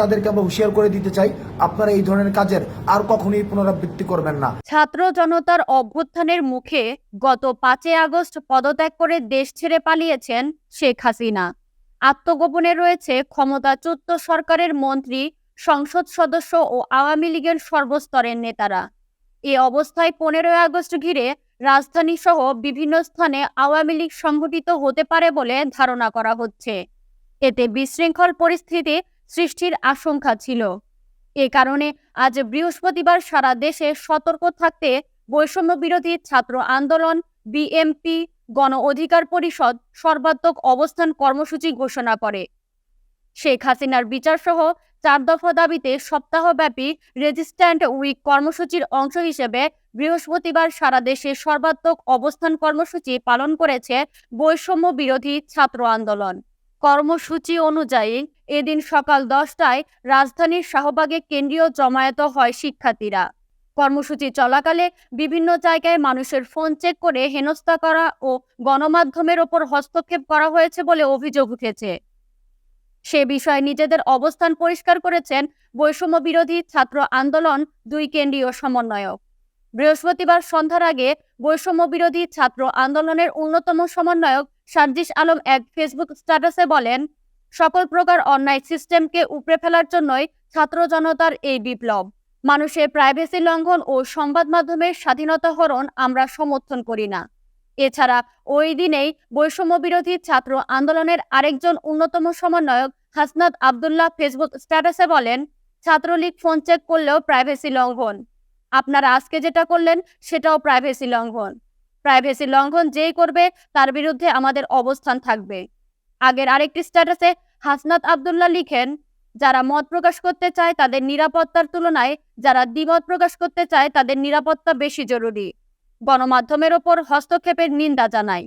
তাদেরকে আমরা হুঁশিয়ার করে দিতে চাই, আপনারা এই ধরনের কাজের আর কখনোই পুনরাবৃত্তি করবেন না। ছাত্র জনতার অভ্যুত্থানের মুখে গত পাঁচই আগস্ট পদত্যাগ করে দেশ ছেড়ে পালিয়েছেন শেখ হাসিনা। আত্মগোপনে রয়েছে ক্ষমতাচ্যুত সরকারের মন্ত্রী, সংসদ সদস্য ও আওয়ামী লীগের সর্বস্তরের নেতারা। এ অবস্থায় পনেরোই আগস্ট ঘিরে রাজধানী সহ বিভিন্ন স্থানে আওয়ামী লীগ সংগঠিত হতে পারে বলে ধারণা করা হচ্ছে। এতে বিশৃঙ্খল পরিস্থিতি সৃষ্টির আশঙ্কা ছিল। এ কারণে আজ বৃহস্পতিবার সারা দেশে সতর্ক থাকতে বৈষম্য বিরোধী ছাত্র আন্দোলন, বিএমপি, গণ অধিকার পরিষদ সর্বাত্মক অবস্থান কর্মসূচি ঘোষণা করে। শেখ হাসিনার বিচার সহ চার দফা দাবিতে সপ্তাহব্যাপী রেজিস্ট্যান্ট উইক কর্মসূচির অংশ হিসেবে বৃহস্পতিবার সারা দেশে সর্বাত্মক অবস্থান কর্মসূচি পালন করেছে বৈষম্য বিরোধী ছাত্র আন্দোলন। কর্মসূচি অনুযায়ী এদিন সকাল দশটায় রাজধানীর শাহবাগে কেন্দ্রীয় জমায়েত হয় শিক্ষার্থীরা। কর্মসূচি চলাকালে বিভিন্ন জায়গায় মানুষের ফোন চেক করে হেনস্থা করা ও গণমাধ্যমের ওপর হস্তক্ষেপ করা হয়েছে বলে অভিযোগ উঠেছে। সে বিষয়ে নিজেদের অবস্থান পরিষ্কার করেছেন বৈষম্য বিরোধী ছাত্র আন্দোলন দুই কেন্দ্রীয় সমন্বয়ক। বৃহস্পতিবার সন্ধ্যার আগে বৈষম্য বিরোধী ছাত্র আন্দোলনের অন্যতম সমন্বয়ক সার্জিস আলম এক ফেসবুক স্ট্যাটাসে বলেন সকল প্রকার অন্যায় সিস্টেমকে উপড়ে ফেলার জন্যই ছাত্র জনতার এই বিপ্লব। মানুষের প্রাইভেসি লঙ্ঘন ও সংবাদ মাধ্যমের স্বাধীনতা হরণ আমরা সমর্থন করি না। এছাড়া ওই দিনেই বৈষম্য বিরোধী ছাত্র আন্দোলনের আরেকজন অন্যতম সমন্বয়ক হাসনাত আবদুল্লাহ ফেসবুক স্ট্যাটাসে বলেন, ছাত্রলীগ ফোন চেক করলেও প্রাইভেসি লঙ্ঘন। আপনারা আজকে যেটা করলেন সেটাও প্রাইভেসি লঙ্ঘন। প্রাইভেসি লঙ্ঘন যেই করবে তার বিরুদ্ধে আমাদের অবস্থান থাকবে। আগের আরেকটি স্ট্যাটাসে হাসনাত আবদুল্লাহ লিখেন, যারা মত প্রকাশ করতে চায় তাদের নিরাপত্তার তুলনায়, যারা দ্বিমত প্রকাশ করতে চায় তাদের নিরাপত্তা বেশি জরুরি। গণমাধ্যমের ওপর হস্তক্ষেপের নিন্দা জানায়।